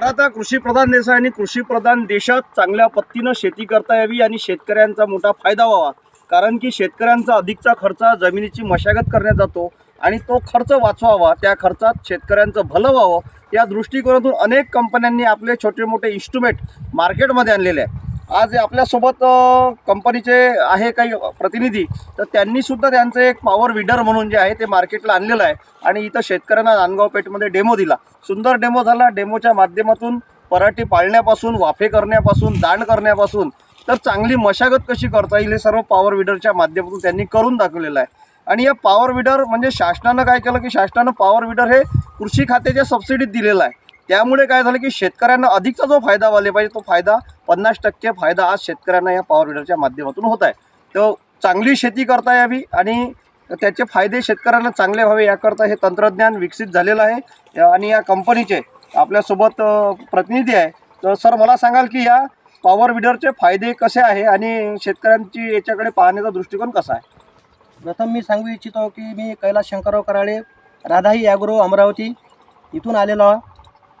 भारत हा कृषीप्रधान देश आहे आणि कृषीप्रधान देशात चांगल्या पद्धतीनं शेती करता यावी आणि शेतकऱ्यांचा मोठा फायदा व्हावा. कारण की शेतकऱ्यांचा अधिकचा खर्च जमिनीची मशागत करण्यात जातो आणि तो खर्च वाचवावा त्या खर्चात शेतकऱ्यांचं भलं व्हावं या दृष्टिकोनातून अनेक कंपन्यांनी आपले छोटे मोठे इन्स्ट्रुमेंट मार्केटमध्ये आणलेले आहे. आज आपल्यासोबत कंपनीचे आहे काही प्रतिनिधी तर त्यांनीसुद्धा त्यांचं एक पॉवर विडर म्हणून जे आहे ते मार्केटला आणलेलं आहे. आणि इथं शेतकऱ्यांना नांदगाव पेठमध्ये डेमो दिला. सुंदर डेमो झाला. डेमोच्या माध्यमातून पराठी पाळण्यापासून वाफे करण्यापासून दांड करण्यापासून तर चांगली मशागत कशी करता येईल हे सर्व पॉवर विडरच्या माध्यमातून त्यांनी करून दाखवलेलं आहे. आणि या पॉवर विडर म्हणजे शासनानं काय केलं की शासनानं पॉवर विडर हे कृषी खात्याच्या सबसिडीत दिलेलं आहे. त्यामुळे काय झालं की शेतकऱ्यांना अधिकचा जो फायदा व्हायला पाहिजे तो फायदा पन्नास टक्के फायदा आज शेतकऱ्यांना या पॉवर विडरच्या माध्यमातून होत आहे. तो चांगली शेती करता यावी आणि त्याचे फायदे शेतकऱ्यांना चांगले व्हावे याकरता हे तंत्रज्ञान विकसित झालेलं आहे. आणि या कंपनीचे आपल्यासोबत प्रतिनिधी आहे. तर सर मला सांगाल की या पॉवर विडरचे फायदे कसे आहे आणि शेतकऱ्यांची याच्याकडे पाहण्याचा दृष्टिकोन कसा आहे? प्रथम मी सांगू इच्छितो की मी कैलास शंकरराव कराळे राधाई ॲग्रो अमरावती इथून आलेलो आहे.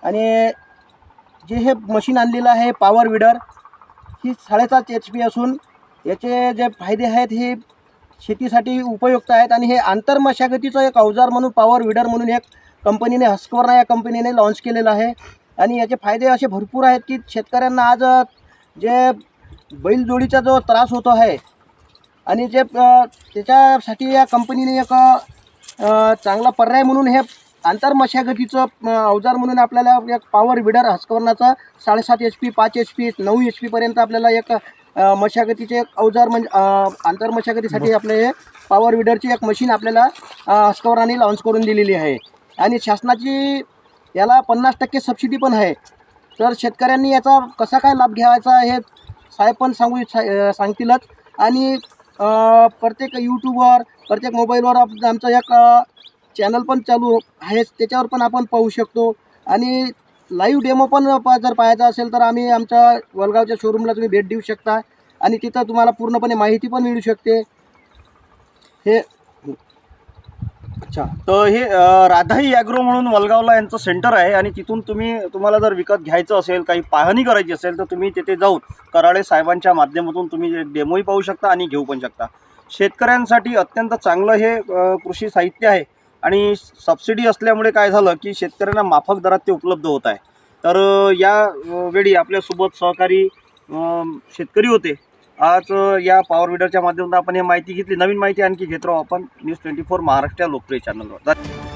आणि जे हे मशीन आणलेलं आहे पॉवर विडर ही साडेसात एच पी असून याचे जे फायदे आहेत हे शेतीसाठी उपयुक्त आहेत आणि हे आंतरमशागतीचं एक अवजार म्हणून पॉवर विडर म्हणून एक कंपनीने हस्कवर्ना या कंपनीने लॉन्च केलेलं आहे. आणि याचे फायदे असे भरपूर आहेत की शेतकऱ्यांना आज जे बैलजोडीचा जो त्रास होतो आहे आणि जे त्याच्यासाठी या कंपनीने एक चांगला पर्याय म्हणून हे आंतरमशागतीचं अवजार म्हणून आपल्याला एक पॉवर विडर हस्कवर्णाचं साडेसात एच पी पाच एच पी नऊ एच पीपर्यंत आपल्याला एक मशागतीचे एक अवजार म्हणजे आंतरमशागतीसाठी आपले हे पॉवर विडरची एक मशीन आपल्याला हस्कवर्णाने लॉन्च करून दिलेली आहे. आणि शासनाची याला पन्नास टक्के सबसिडी पण आहे. तर शेतकऱ्यांनी याचा कसा काय लाभ घ्यायचा हे साहेब पण सांगू सा- सांगतीलच. आणि प्रत्येक यूट्यूबवर प्रत्येक मोबाईलवर आमचं एक चॅनल पण चालू आहेच त्याच्यावर पण आपण पाहू शकतो. आणि लाईव्ह डेमो पण पा जर पाहायचा असेल तर आम्ही आमच्या वलगावच्या शोरूमला तुम्ही भेट देऊ शकता. आणि तिथं तुम्हाला पूर्णपणे माहिती पण मिळू शकते. हे अच्छा. तर हे राधाई ॲग्रो म्हणून वलगावला यांचं सेंटर आहे आणि तिथून तुम्ही तुम्हाला जर विकत घ्यायचं असेल काही पाहणी करायची असेल तर तुम्ही तिथे जाऊन कराळे साहेबांच्या माध्यमातून तुम्ही डेमोही पाहू शकता आणि घेऊ पण शकता. शेतकऱ्यांसाठी अत्यंत चांगलं हे कृषी साहित्य आहे. आणि सबसिडी असल्यामुळे काय झालं की शेतकऱ्यांना माफक दरात ते उपलब्ध होत आहे. तर या वेळी आपल्यासोबत सहकारी शेतकरी होते. आज या पॉवर विडरच्या माध्यमातून आपण ही माहिती घेतली. नवीन माहिती आणखी घेत राहू आपण न्यूज ट्वेंटी फोर महाराष्ट्र लोकप्रिय चॅनलवर